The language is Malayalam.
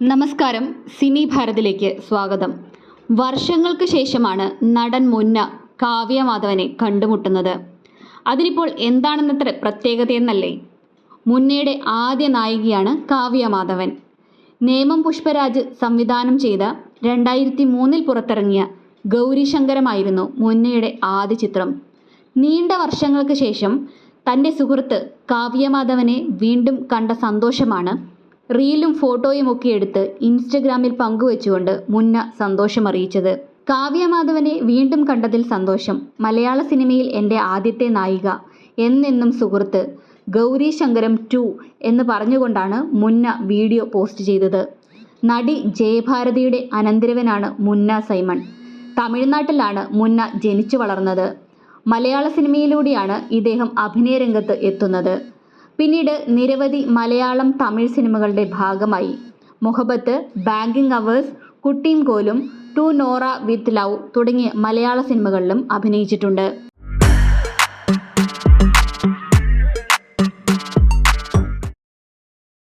നമസ്കാരം. സിനി ഭാരതിലേക്ക് സ്വാഗതം. വർഷങ്ങൾക്ക് ശേഷമാണ് നടൻ മുന്ന കാവ്യ മാധവനെ കണ്ടുമുട്ടുന്നത്. അതിനിപ്പോൾ എന്താണെന്നത്ര പ്രത്യേകതയെന്നല്ലേ? മുന്നയുടെ ആദ്യ നായികയാണ് കാവ്യ മാധവൻ നേമം പുഷ്പരാജ് സംവിധാനം ചെയ്ത രണ്ടായിരത്തി മൂന്നിൽ പുറത്തിറങ്ങിയ ഗൗരിശങ്കരമായിരുന്നു മുന്നയുടെ ആദ്യ ചിത്രം. നീണ്ട വർഷങ്ങൾക്ക് ശേഷം തന്റെ സുഹൃത്ത് കാവ്യമാധവനെ വീണ്ടും കണ്ട സന്തോഷമാണ് റീലും ഫോട്ടോയും ഒക്കെ എടുത്ത് ഇൻസ്റ്റഗ്രാമിൽ പങ്കുവച്ചുകൊണ്ട് മുന്ന സന്തോഷമറിയിച്ചത് കാവ്യമാധവനെ വീണ്ടും കണ്ടതിൽ സന്തോഷം. മലയാള സിനിമയിൽ എന്റെ ആദ്യത്തെ നായിക എന്നെന്നും സുഹൃത്ത് ഗൗരി ശങ്കരം ടു എന്ന് പറഞ്ഞുകൊണ്ടാണ് മുന്ന വീഡിയോ പോസ്റ്റ് ചെയ്തത്. നടി ജയഭാരതിയുടെ അനന്തരവനാണ് മുന്ന സൈമൺ. തമിഴ്നാട്ടിലാണ് മുന്ന ജനിച്ചു വളർന്നത്. മലയാള സിനിമയിലൂടെയാണ് ഇദ്ദേഹം അഭിനയ രംഗത്ത് എത്തുന്നത്. പിന്നീട് നിരവധി മലയാളം തമിഴ് സിനിമകളുടെ ഭാഗമായി. മുഹബത്ത് ബാങ്കിങ് അവേഴ്സ് കുട്ടിയും കോലും ടു നോറ വിത്ത് ലവ് തുടങ്ങിയ മലയാള സിനിമകളിലും അഭിനയിച്ചിട്ടുണ്ട്.